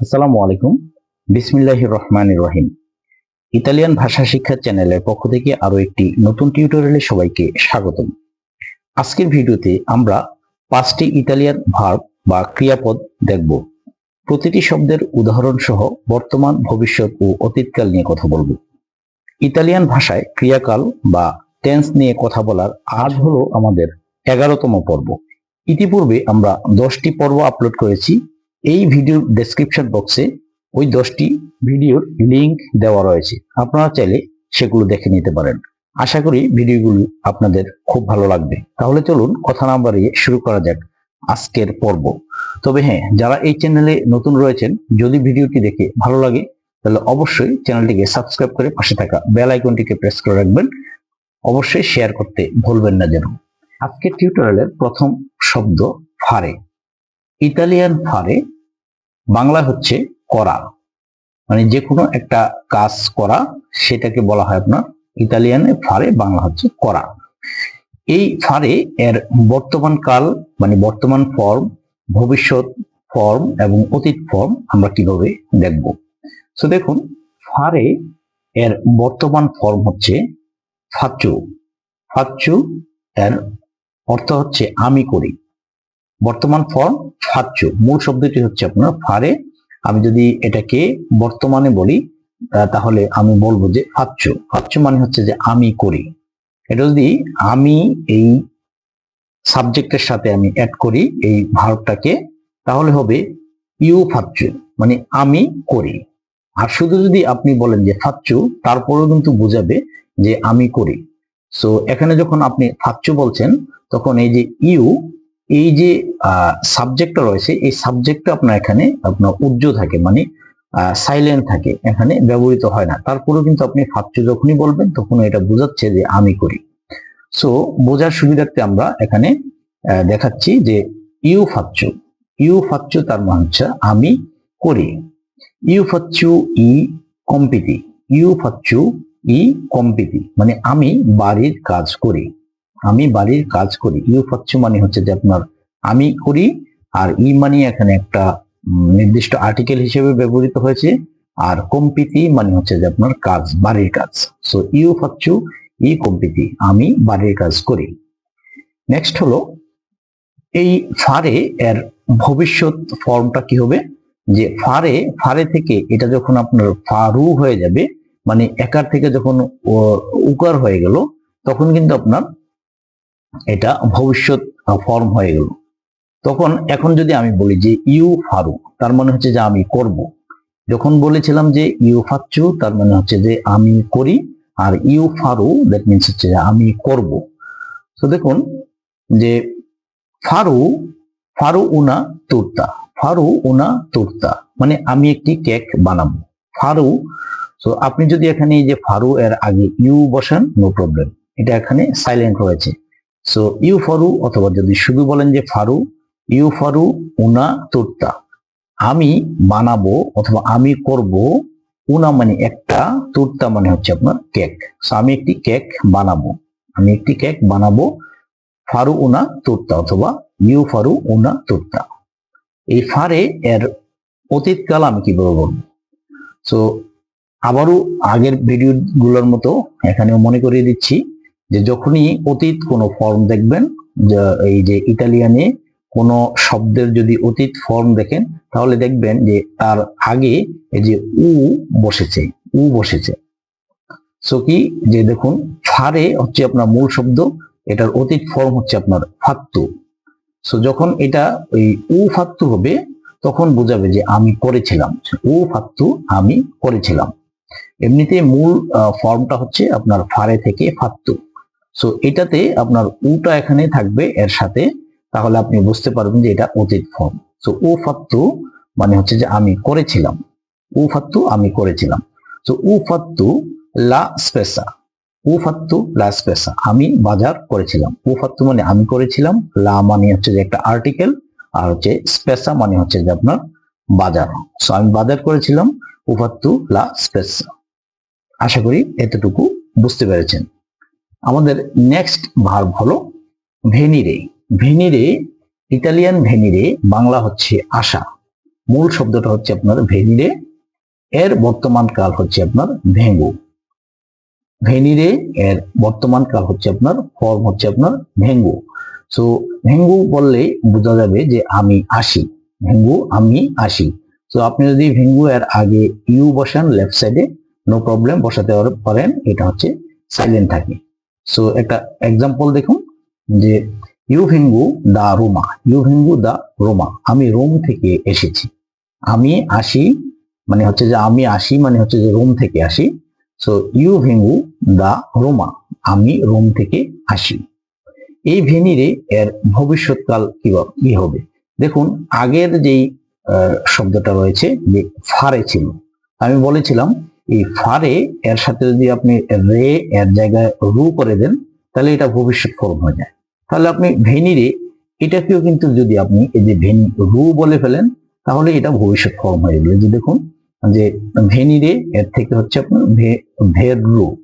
আসসালামু আলাইকুম বিসমিল্লাহ রহমান রহিম ইতালিয়ান ভাষা শিক্ষা চ্যানেলের পক্ষ থেকে আরও একটি নতুন টিউটোরিয়ালে সবাইকে স্বাগতম। আজকের ভিডিওতে আমরা পাঁচটি ইতালিয়ান ভার্ব বা ক্রিয়াপদ দেখব। প্রতিটি শব্দের উদাহরণ সহ বর্তমান, ভবিষ্যৎ ও অতীতকাল নিয়ে কথা বলব। ইতালিয়ান ভাষায় ক্রিয়াকাল বা টেন্স নিয়ে কথা বলার আজ হলো আমাদের এগারোতম পর্ব। ইতিপূর্বে আমরা দশটি পর্ব আপলোড করেছি। এই ভিডিওর ডেসক্রিপশন বক্সে ওই দশটি ভিডিওর লিংক দেওয়া রয়েছে। আপনারা চাইলে সেগুলো দেখে নিতে পারেন। আশা করি ভিডিওগুলো আপনাদের খুব ভালো লাগবে। তাহলে চলুন কথা না বাড়িয়ে শুরু করা যাক আজকের পর্ব। তবে হ্যাঁ যারা এই চ্যানেলে নতুন রয়েছেন, যদি ভিডিওটি দেখে ভালো লাগে, তাহলে অবশ্যই চ্যানেলটিকে সাবস্ক্রাইব করে পাশে থাকা বেল আইকনটিকে প্রেস করে রাখবেন। অবশ্যই শেয়ার করতে ভুলবেন না যেন। আজকের টিউটোরিয়ালের প্রথম শব্দ ফারে। ইতালিয়ান ফারে বাংলা হচ্ছে করা। মানে যে কোনো একটা কাজ করা, সেটাকে বলা হয় আপনার ইতালিয়ানে ফারে, বাংলা হচ্ছে করা। এই ফারে এর বর্তমান কাল মানে বর্তমান ফর্ম ভবিষ্যৎ ফর্ম এবং অতীত ফর্ম আমরা কীভাবে দেখব? তো দেখুন, ফারে এর বর্তমান ফর্ম হচ্ছে ফাচু ফাচু এর অর্থ হচ্ছে আমি করি। বর্তমান ফর্ম ফাচ্চু মূল শব্দটি হচ্ছে আপনার ফারে। আমি যদি এটাকে বর্তমানে বলি তাহলে আমি বলব যে ফাচ্চু ফাচ্চু মানে হচ্ছে যে আমি করি। এটা যদি আমি এই সাবজেক্টের সাথে আমি অ্যাড করি, এই ভার্বটাকে তাহলে হবে ইউ ফাচ্চু মানে আমি করি। আর শুধু যদি আপনি বলেন যে ফাচ্চু তারপরেও কিন্তু বোঝাবে যে আমি করি। সো এখানে যখন আপনি ফাচ্চু বলছেন, তখন এই যে ইউ এই যে সাবজেক্টটা রয়েছে, এই সাবজেক্টটা আপনার এখানে আপনার উজ্জ থাকে মানে সাইলেন্ট থাকে, এখানে ব্যবহৃত হয় না। তারপরেও কিন্তু আপনি ফাচ্চু যখনই বলবেন তখন এটা বোঝাচ্ছে যে আমি করি। সো বোঝার সুবিধার্থে আমরা এখানে দেখাচ্ছি যে ইউ ফাচ্চু ইউ ফাচ্চু তার মানে হচ্ছে আমি করি। ইউ ফাচ্চু ই কম্পিতি ইউ ফাচ্চু ই কম্পিতি মানে আমি বাড়ির কাজ করি। আমি বাড়ির কাজ করি। ইউ ফাচ্ছু মানে হচ্ছে যে আপনার আমি করি আর ই মানে এখানে একটা নির্দিষ্ট আর্টিকেল হিসেবে ব্যবহৃত হয়েছে। আর কম্পিতি মানে হচ্ছে যে আপনার কাজ, বাড়ির কাজ। সো ইউ ফাচ্ছু ই কম্পিতি আমি বাড়ির কাজ করি। নেক্সট হলো, এই ফারে এর ভবিষ্যৎ ফর্মটা কি হবে? যে ফারে ফারে থেকে এটা যখন আপনার ফারু হয়ে যাবে মানে একার থেকে যখন উকার হয়ে গেল, তখন কিন্তু আপনার এটা ভবিষ্যৎ ফর্ম হয়ে গেল। তখন এখন যদি আমি বলি যে ইউ ফারু, তার মানে হচ্ছে যে আমি করব। যখন বলেছিলাম যে ইউ ফাচ্চু তার মানে হচ্ছে যে আমি করি, আর ইউ ফারু দ্যাট মিনস হচ্ছে যে আমি করব। তো দেখুন, যে ফারু ফারু উনা তুর্তা, ফারু উনা তুর্তা মানে আমি একটি কেক বানাবো। ফারু তো আপনি যদি এখানে এই যে ফারু, এর আগে ইউ বসান নো প্রবলেম এটা এখানে সাইলেন্ট রয়েছে। সো ইউ ফারু অথবা যদি শুধু বলেন যে ফারু ইউ ফারু উনা তুর্তা আমি বানাবো অথবা আমি করব উনা মানে একটা তুর্তা মানে হচ্ছে আপনার কেক সো আমি একটি কেক বানাবো আমি একটি কেক বানাবো ফারু উনা তুর্তা অথবা ইউ ফারু উনা তুর্তা এই ফারে এর অতীতকাল আমি কীভাবে বলব? সো আবারও আগের ভিডিও গুলোর মতো এখানেও মনে করিয়ে দিচ্ছি। যে যখনই অতীত কোনো ফর্ম দেখবেন এই যে ইতালিয়ানে কোনো শব্দের যদি অতীত ফর্ম দেখেন, তাহলে দেখবেন যে তার আগে এই যে উ বসেছে উ বসেছে। সো কি? যে দেখুন, ফারে হচ্ছে আপনার মূল শব্দ, এটার অতীত ফর্ম হচ্ছে আপনার ফাত্তু। সো যখন এটা ওই উ ফাত্তু হবে, তখন বোঝাবে যে আমি করেছিলাম। উ ফাত্তু আমি করেছিলাম। এমনিতে মূল ফর্মটা হচ্ছে আপনার ফারে থেকে ফাত্তু। সো এটাতে আপনার উটা এখানে থাকবে এর সাথে, তাহলে আপনি বুঝতে পারবেন যে এটা অতীত ফর্ম সো ও ফাত্তু মানে হচ্ছে যে আমি করেছিলাম। উ ফাত্তু আমি করেছিলাম। সো উ ফাত্তু লা স্পেসা। উ ফাত্তু লা স্পেসা। আমি বাজার করেছিলাম। উ ফাত্তু মানে আমি করেছিলাম। লা মানে হচ্ছে যে একটা আর্টিকেল আর হচ্ছে স্পেসা মানে হচ্ছে যে আপনার বাজার। সো আমি বাজার করেছিলাম। উপাত্তু লা স্পেসা। আশা করি এতটুকু বুঝতে পেরেছেন। আমাদের নেক্সট ভার্ব হলো ভেনিরে। ভেনিরে, ইতালিয়ান ভেনিরে, বাংলা হচ্ছে আশা। মূল শব্দটা হচ্ছে আপনার ভেনিরে, এর বর্তমান কাল হচ্ছে আপনার ভেঙ্গু। ভেনিরে, এর বর্তমান কাল হচ্ছে আপনার ফর্ম হচ্ছে আপনার ভেঙ্গু। সো ভেঙ্গু বললে বোঝা যাবে যে আমি আসি। ভেঙ্গু, আমি আসি। তো আপনি যদি ভেঙ্গু এর আগে ইউ বসান লেফট সাইডে নো প্রবলেম বসাতে পারেন, এটা হচ্ছে সাইলেন্ট থাকে। সো একটা এক্সাম্পল দেখুন, যে ইউ ভেঙ্গু দা রোমা ইউ ভেঙ্গু দা রোমা, আমি রোম থেকে এসেছি। আমি আসি মানে হচ্ছে যে আমি আসি মানে হচ্ছে যে রোম থেকে আসি। সো ইউ ভেঙ্গু দা রোমা, আমি রোম থেকে আসি। এই ভেনিরে এর ভবিষ্যৎকাল কি কি হবে? দেখুন, আগের যেই শব্দটা রয়েছে, যে ফারে ছিল, আমি বলেছিলাম এই ফারে, এর সাথে যদি আপনি রে এর জায়গায় রু করে দেন, তাহলে এটা ভবিষ্যৎ ফর্ম হয়ে যায়। তাহলে আপনি ভেনিরে, এটাকেও কিন্তু যদি আপনি এই যে ভেন, রু বলে ফেলেন, তাহলে এটা ভবিষ্যৎ ফর্ম হয়ে গেল। যে দেখুন, যে ভেনিরে, এর থেকে হচ্ছে আপনার ভে- ভেররু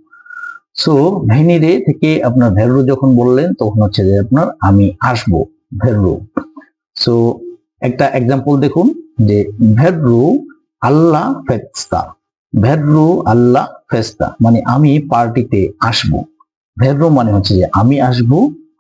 সো ভেনিরে থেকে আপনার ভেররু যখন বললেন, তখন হচ্ছে যে আপনার আমি আসব ভেররু সো একটা এক্সাম্পল দেখুন, যে ভেররু আল্লাহ ফেস্তা ভেররু আল্লাহ ফেস্তা মানে আমি পার্টিতে আসব। ভেদ্রু মানে হচ্ছে যে আমি আসব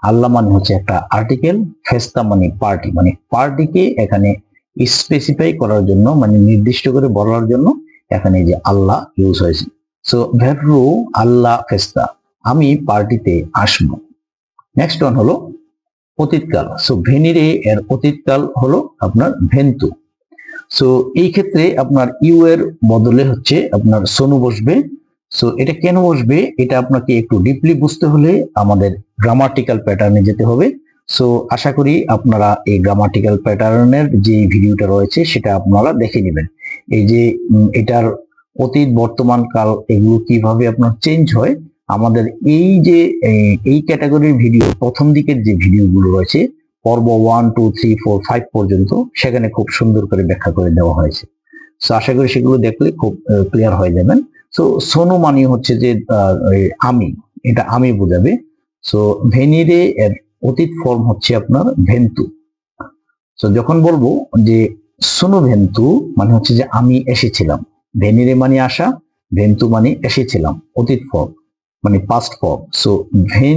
আল্লাহ মানে হচ্ছে একটা আর্টিকেল ফেস্তা মানে পার্টি মানে পার্টিকে এখানে স্পেসিফাই করার জন্য মানে নির্দিষ্ট করে বলার জন্য এখানে যে আল্লাহ ইউজ হয়েছে। সো ভেররু আল্লাহ ফেস্তা, আমি পার্টিতে আসব। নেক্সট ওয়ান হলো অতীতকাল। সো ভেনিরে এর অতীতকাল হলো আপনার ভেন্তু। সো এই ক্ষেত্রে আপনার ইউ এর বদলে হচ্ছে আপনার সোনু বসবে। সো এটা কেন বসবে? এটা আপনাকে একটু ডিপলি বুঝতে হলে আমাদের গ্রামাটিক্যাল প্যাটার্নে যেতে হবে। সো আশা করি আপনারা এই গ্রামাটিক্যাল প্যাটার্নের যে ভিডিওটা রয়েছে, সেটা আপনারা দেখে নেবেন। এই যে এটার অতীত, বর্তমান, কাল, এগুলো কীভাবে আপনার চেঞ্জ হয়, আমাদের এই যে, এই- ক্যাটাগরির ভিডিও, প্রথম দিকের যে ভিডিওগুলো রয়েছে পর্ব one two three four five পর্যন্ত সেখানে খুব সুন্দর করে ব্যাখ্যা করে দেওয়া হয়েছে। সো আশা করি সেগুলো দেখলে খুব ক্লিয়ার হয়ে যাবেন। সো সোনো মানে হচ্ছে যে আমি, এটা আমি বোঝাবে। সো ভেনিরে এর অতীত ফর্ম হচ্ছে আপনার ভেন্তু। সো যখন বলব যে, সোনো ভেন্তু মানে হচ্ছে যে, আমি এসেছিলাম। ভেনিরে মানে আসা ভেন্তু মানে এসেছিলাম, অতীত ফর্ম মানে পাস্ট ফর্ম সো ভেন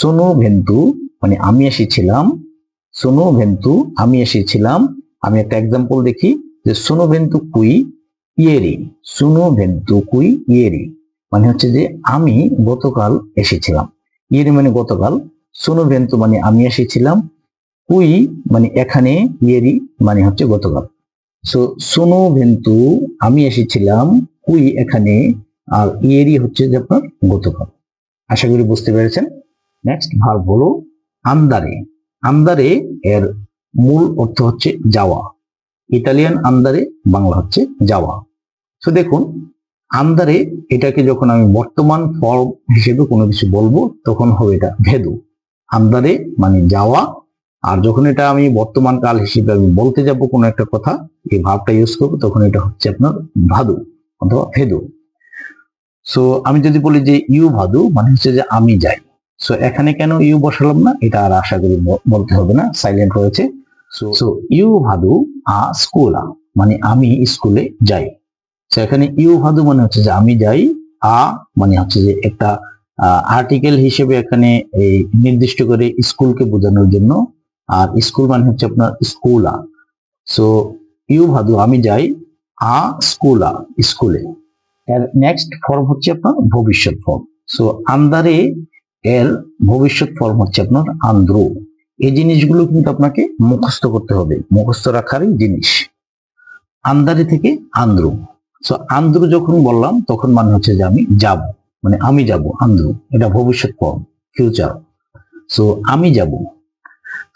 সোনো ভেন্তু মানে আমি এসেছিলাম, সোনো ভেন্তু, আমি এসেছিলাম। আমি একটা এক্সাম্পল দেখি যে সোনো ভেন্তু কুই, ইয়েরি। সোনো ভেন্তু কুই, ইয়েরি। মানে হচ্ছে যে আমি গতকাল এসেছিলাম। ইয়েরি মানে গতকাল, সোনো ভেন্তু মানে আমি এসেছিলাম, কুই মানে এখানে, ইয়েরি মানে হচ্ছে গতকাল। সো সোনো ভেন্তু, আমি এসেছিলাম, কুই এখানে, আর ইয়েরি হচ্ছে যে আপনার গতকাল। আশা করি বুঝতে পেরেছেন। নেক্সট ভার্ব হলো আন্দারে। আন্দারে এর মূল অর্থ হচ্ছে যাওয়া। ইতালিয়ান আন্দারে, বাংলা হচ্ছে যাওয়া। তো দেখুন, আন্দারে এটাকে যখন আমি বর্তমান ফর্ম হিসেবে কোনো কিছু বলব, তখন হবে এটা ভেদু। আন্দারে মানে যাওয়া। আর যখন এটা আমি বর্তমান কাল হিসেবে আমি বলতে যাব কোনো একটা কথা, এই ভাবটা ইউজ করব, তখন এটা হচ্ছে আপনার ভাদু অথবা ভেদু। সো আমি যদি বলি যে ইউ ভাদু মানে হচ্ছে যে আমি যাই। সো এখানে কেন ইউ বসালাম না? এটা আর আশা করি বলতে হবে না সাইলেন্ট রয়েছে। সো ইউ ভাদু আ স্কুলা মানে আমি স্কুলে যাই। তো এখানে ইউ ভাদু মানে হচ্ছে যে আমি যাই আ মানে হচ্ছে যে একটা আর্টিকেল হিসেবে এখানে এই নির্দিষ্ট করে স্কুলকে বোঝানোর জন্য আর স্কুল মানে হচ্ছে আপনার স্কুলা সো ইউ ভাদু আমি যাই আ স্কুলা স্কুলে এর নেক্সট ফর্ম হচ্ছে আপনার ভবিষ্যৎ ফর্ম সো আন্দারে এর ভবিষ্যৎ ফর্ম হচ্ছে আপনার আন্দ্রু এই জিনিসগুলো কিন্তু আপনাকে মুখস্থ করতে হবে, মুখস্থ রাখারই জিনিস। আন্দারে থেকে আন্দ্রু সো আন্দ্রু যখন বললাম, তখন মানে হচ্ছে যে আমি যাব। মানে আমি যাব আন্দ্রু এটা ভবিষ্যৎ ফর্ম ফিউচার সো আমি যাব।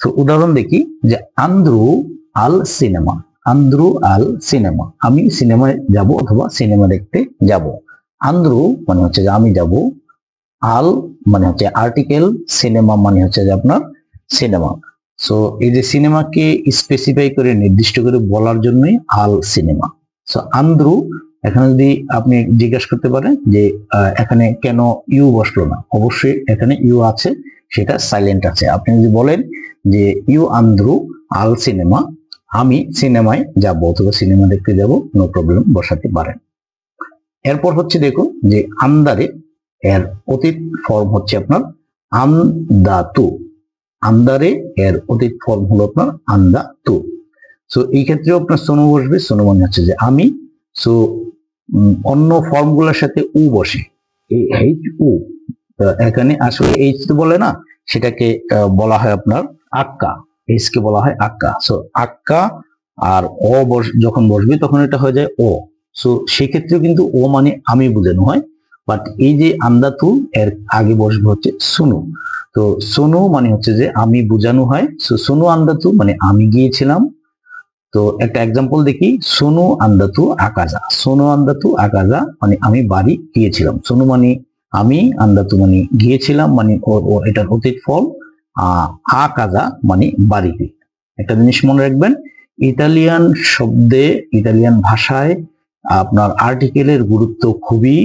সো উদাহরণ দেখি যে আন্দ্রু আল সিনেমা। আন্দ্রু আল সিনেমা। আমি সিনেমায় যাব অথবা সিনেমা দেখতে যাব। আন্দ্রু মানে হচ্ছে যে আমি যাব আল মানে হচ্ছে আর্টিকেল সিনেমা মানে হচ্ছে যে আপনার সিনেমা সো এই যে সিনেমাকে স্পেসিফাই করে, নির্দিষ্ট করে বলার জন্যই আল সিনেমা সো আন্দ্রু এখানে যদি আপনি জিজ্ঞেস করতে পারেন যে এখানে কেন ইউ বসল না? অবশ্যই এখানে ইউ আছে, সেটা সাইলেন্ট আছে। আপনি যদি বলেন যে ইউ আন্দ্রু আল সিনেমা আমি সিনেমায় যাব অথবা সিনেমা দেখতে যাব নো প্রবলেম বসাতে পারেন। এরপর হচ্ছে দেখুন যে আন্দারে এর অতীত ফর্ম হচ্ছে আপনার আন্দাতু আন্দারে এর অতীত ফর্ম হলো আপনার আন্দাতু সো এই ক্ষেত্রেও আপনার সোনো বসবে। সোনো মানে হচ্ছে যে আমি। সো অন্য ফর্মগুলোর সাথে উ বসে। এই এইচ উ। এখানে আসলে এইচ তো বলে না, সেটাকে বলা হয় আপনার আক্কা। এইচ কে বলা হয় আক্কা। সো আক্কা আর অ যখন বসবে, তখন এটা হয়ে যায় ও। সো সেক্ষেত্রে কিন্তু ও মানে আমি বোঝানো হয়। বাট এই যে আন্দাতু এর আগে বসবে হচ্ছে সুনু। তো সোনু মানে হচ্ছে যে আমি বুঝানো হয়। সো সোনু আন্দাতু মানে আমি গিয়েছিলাম। তো একটা এক্সাম্পল দেখি, সোনু আন্দাতু আকাজা। সোনু আন্দাতু আকাজা মানে আমি বাড়ি গিয়েছিলাম। সোনু মানে আমি আন্দাতু মানে গিয়েছিলাম মানে এটার অতীত ফল আকাজা মানে বাড়িতে। একটা জিনিস মনে রাখবেন, ইতালিয়ান শব্দে, ইতালিয়ান ভাষায় আপনার আর্টিকেলের গুরুত্ব খুবই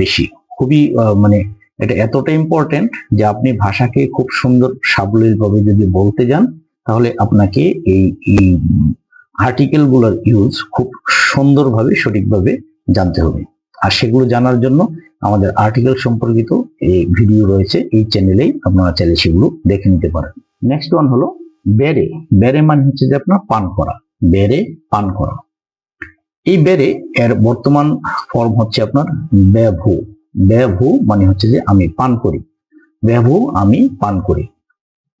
বেশি। খুবই মানে এটা এতটা ইম্পর্টেন্ট যে আপনি ভাষাকে খুব সুন্দর সাবলীল ভাবে যদি বলতে যান, তাহলে আপনাকে এই এই আর্টিকেলগুলোর ইউজ খুব সুন্দরভাবে সঠিকভাবে জানতে হবে। আর সেগুলো জানার জন্য আমাদের আর্টিকেল সম্পর্কিত এই ভিডিও রয়েছে, এই চ্যানেলেই আপনারা চাইলে সেগুলো দেখে নিতে পারেন। নেক্সট ওয়ান হলো বেড়ে বেড়ে মানে হচ্ছে যে আপনার পান করা। বেড়ে পান করা। এই বেড়ে এর বর্তমান ফর্ম হচ্ছে আপনার ব্যভু। ব্যভু মানে হচ্ছে যে আমি পান করি। ব্যভু আমি পান করি।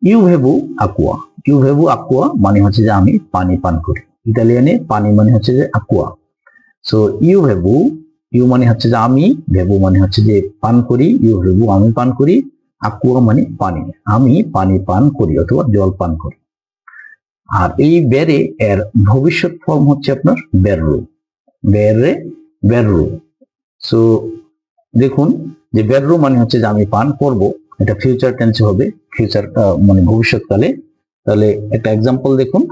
ইউ ভেবু আকুয়া। ইউ ভেবু আকুয়া মানে হচ্ছে যে আমি পানি পান করি। ইতালিয়ানে পানি মানে হচ্ছে যে আকুয়া। সো ইউ ভেবু ইউ মানে হচ্ছে যে আমি, ভেবু মানে হচ্ছে যে পান করি ইউ ভেবু আমি পান করি, আকুয়া মানে পানি। আমি পানি পান করি অথবা জল পান করি। আর এই বেরে এর ভবিষ্যৎ ফর্ম হচ্ছে আপনার বেররু বেরে বেররু। সো দেখুন যে বেররু মানে হচ্ছে যে আমি পান করব, এটা ফিউচার টেন্সে হবে ফিউচার মানে ভবিষ্যৎকালে। তাহলে একটা এক্সাম্পল দেখুন,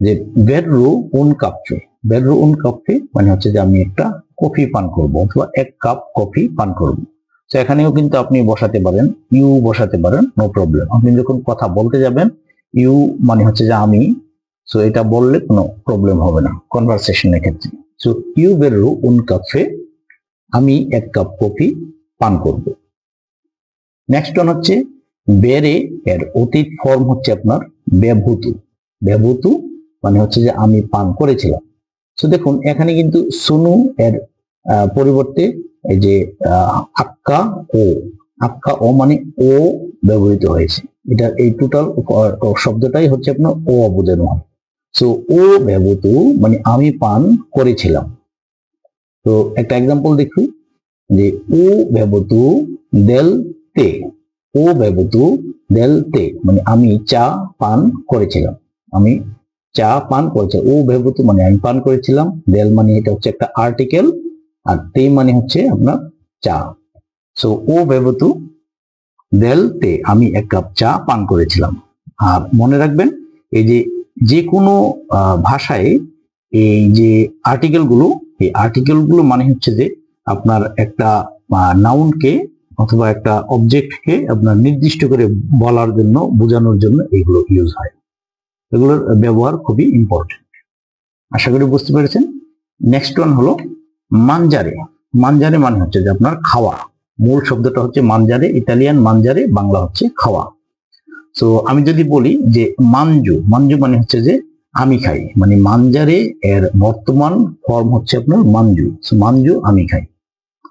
যে বেররু উন কাপে বেররু উন কাপে মানে হচ্ছে যে আমি একটা কফি পান করব, অথবা এক কাপ কফি পান করব। তো এখানেও কিন্তু আপনি বসাতে পারেন ইউ বসাতে পারেন নো প্রবলেম আপনি যখন কথা বলতে যাবেন ইউ মানে হচ্ছে যে আমি সো এটা বললে কোনো প্রবলেম হবে না কনভারসেশনের ক্ষেত্রে। সো ইউ বেররু উন কাপে আমি এক কাপ কফি পান করব। নেক্সট ওয়ান হচ্ছে বেরে এর অতীত ফর্ম হচ্ছে আপনার ব্যভূতু ব্যভূতু মানে হচ্ছে যে আমি পান করেছিলাম। তো দেখুন, এখানে কিন্তু সোনু এর পরিবর্তে এই যে আক্কা ও আক্কা ও মানে ও ব্যবহৃত হয়েছে। এটা এই টোটাল শব্দটাই হচ্ছে আপনার ও বোঝানো হয়। সো ও ব্যবহৃত মানে আমি পান করেছিলাম। তো একটা এক্সাম্পল দেখি, যে ও ব্যবহৃত দেল তে ও ব্যবহৃত দেল তে মানে আমি চা পান করেছিলাম। আমি চা পান করেছিলাম। ও ব্যবহৃত মানে আমি পান করেছিলাম। দেল মানে এটা হচ্ছে একটা আর্টিকেল আর তে মানে হচ্ছে আপনার চা। সো ও ব্যবহৃত দেল তে আমি এক কাপ চা পান করেছিলাম। আর মনে রাখবেন, এই যে যে কোনো ভাষায় এই যে আর্টিকেলগুলো এই আর্টিকেলগুলো মানে হচ্ছে যে আপনার একটা নাউনকে অথবা একটা অবজেক্টকে আপনার নির্দিষ্ট করে বলার জন্য, বোঝানোর জন্য এগুলো ইউজ হয়। এগুলোর ব্যবহার খুবই ইম্পর্টেন্ট আশা করি বুঝতে পেরেছেন। নেক্সট ওয়ান হলো মানজারে। মানজারে মানে হচ্ছে যে আপনার খাওয়া। মূল শব্দটা হচ্ছে মানজারে, ইতালিয়ান মানজারে, বাংলা হচ্ছে খাওয়া। তো আমি যদি বলি যে মানজু মানজু মানে হচ্ছে যে আমি খাই। মানে মানজারে এর বর্তমান ফর্ম হচ্ছে আপনার মানজু। So, মানজু আমি খাই।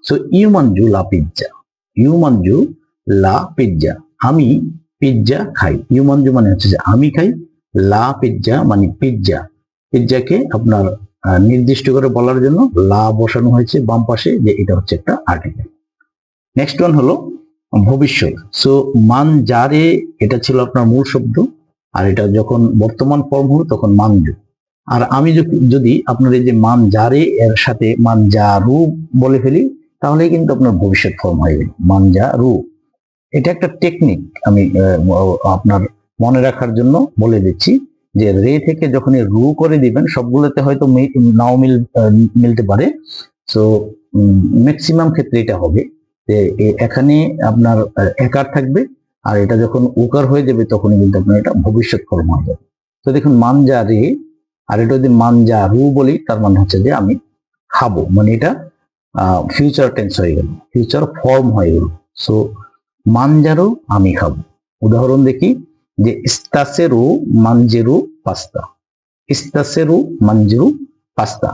সো ইউ মানজু লা পিজ্জা। ইউ মানজু লা পিজ্জা। আমি পিজ্জা খাই। ইউ মানজু মানে হচ্ছে যে আমি খাই। লা পিজ্জা মানে পিজ্জা। পিজ্জাকে আপনার নির্দিষ্ট করে বলার জন্য লা বসানো হয়েছে বাম পাশে যে এটা হচ্ছে একটা আর্টিকেল নেক্সট ওয়ান হলো ভবিষ্যৎ। সো মান যারে, এটা ছিল আপনার মূল শব্দ, আর এটা যখন বর্তমান ফর্ম হলো, তখন মানজু আর আমি যদি আপনার এই যে মান যারে, এর সাথে মান রু বলে ফেলি তাহলে কিন্তু আপনার ভবিষ্যৎ ফর্ম হয়ে গেল। মান রু। এটা একটা টেকনিক আমি আপনার মনে রাখার জন্য বলে দিচ্ছি, যে রে থেকে যখন রু করে দিবেন, সবগুলোতে হয়তো নাও মিল মিলতে পারে। সো ম্যাক্সিমাম ক্ষেত্রে এটা হবে। এখানে আপনার একার থাকবে আর এটা যখন উকার হয়ে যাবে তখনই কিন্তু আপনার এটা ভবিষ্যৎ ফর্ম হয়ে যাবে। তো দেখুন মানজা রে আর এটা যদি মানজা রু বলি, তার মানে হচ্ছে যে আমি খাব মানে এটা ফিউচার টেন্স হয়ে গেল ফিউচার ফর্ম হয়ে গেল। সো মানজারু আমি খাব। উদাহরণ দেখি, যে ইস্তাসেরু মানজেরু পাস্তা। ইস্তাসেরু মানজেরু পাস্তা।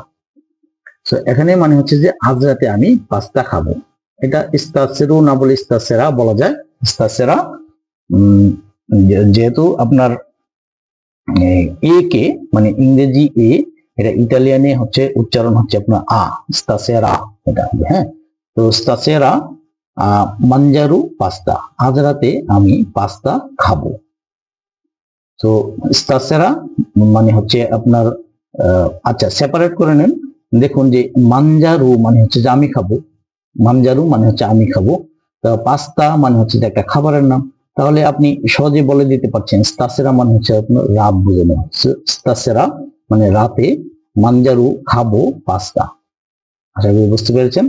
তো এখানে মানে হচ্ছে যে আজ রাতে আমি পাস্তা খাব। এটা ইস্তাসেরু না বলে ইস্তাসেরা বলা যায়। ইস্তাসেরা যেহেতু আপনার এ কে মানে ইংরেজি এ এটা ইতালিয়ানে হচ্ছে উচ্চারণ হচ্ছে আপনার আ স্তাসেরা এটা হবে হ্যাঁ? তো স্তাসেরা আহ, মাঞ্জারু পাস্তা আজ রাতে আমি পাস্তা খাব। তো স্তাসেরা মানে হচ্ছে আপনার আচ্ছা সেপারেট করে নেন। দেখুন যে মাঞ্জারু মানে হচ্ছে যে আমি খাব। মাঞ্জারু মানে হচ্ছে আমি খাব। তো পাস্তা মানে হচ্ছে একটা খাবারের নাম। তাহলে আপনি সহজে বলে দিতে পারছেন, স্তাসেরা মানে হচ্ছে আপনার রাত বোঝানো স্তাসেরা মানে রাতে মাঞ্জারু খাব পাস্তা। আশা করি বুঝতে পেরেছেন?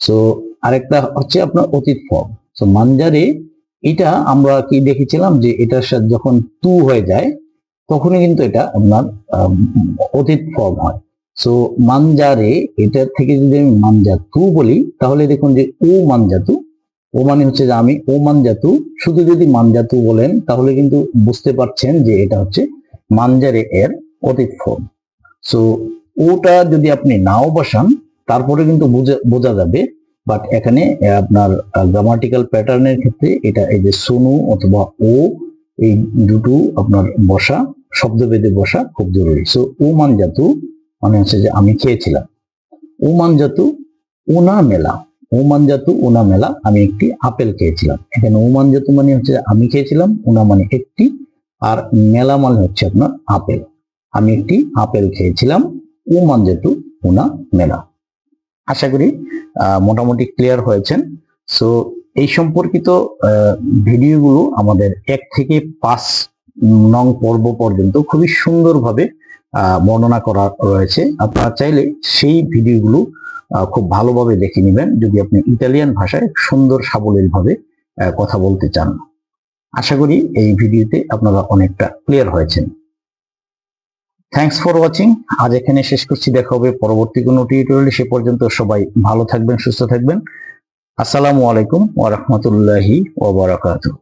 সো আরেকটা হচ্ছে আপনার অতীত ফর্ম সো মাঞ্জারে এটা আমরা কি দেখেছিলাম যে এটার সাথে যখন তু হয়ে যায়, তখনই কিন্তু এটা আপনার অতীত ফর্ম হয়। সো মানজারে এটার থেকে যদি আমি মানজাতু বলি, তাহলে দেখুন যে ও মানজাতু ও মানে হচ্ছে যে আমি ও মানজাতু শুধু যদি মানজাতু বলেন, তাহলে কিন্তু বুঝতে পারছেন যে এটা হচ্ছে মানজারে এর অতীত ফর্ম সো ওটা যদি আপনি নাও বসান, তারপরে কিন্তু বোঝা- যাবে। বাট এখানে আপনার গ্রামাটিক্যাল প্যাটার্নের ক্ষেত্রে এটা এই যে সোনু অথবা ও, এই দুটো আপনার বসা, শব্দভেদে বসা খুব জরুরি। সো ও মানজাতু মানে হচ্ছে যে আমি খেয়েছিলাম উমান জাতু, উনা মেলা। ও মানজাতু উনা মেলা, আমি একটি আপেল খেয়েছিলাম। এখানে উমান জাতু মানে হচ্ছে আমি খেয়েছিলাম, উনা মানে একটি, আর মেলা মানে হচ্ছে আপনার আপেল। আমি একটি আপেল খেয়েছিলাম, উমান জাতু, উনা মেলা। আশা করি মোটামুটি ক্লিয়ার হয়েছেন। সো এই সম্পর্কিত ভিডিওগুলো আমাদের এক থেকে পাঁচ নং পর্ব পর্যন্ত খুবই সুন্দরভাবে বর্ণনা করা রয়েছে। আপনারা চাইলে সেই ভিডিওগুলো খুব ভালোভাবে দেখে নেবেন যদি আপনি ইতালিয়ান ভাষায় সুন্দর সাবলীল ভাবে আহ, কথা বলতে চান। আশা করি এই ভিডিওতে আপনারা অনেকটা ক্লিয়ার হয়েছেন। থ্যাংকস ফর ওয়াচিং আজ এখানে শেষ করছি। দেখা হবে পরবর্তী কোনো টিউটোরিয়ালে সে পর্যন্ত সবাই ভালো থাকবেন সুস্থ থাকবেন। আসসালামু আলাইকুম ওয়া বারাকাতুহু।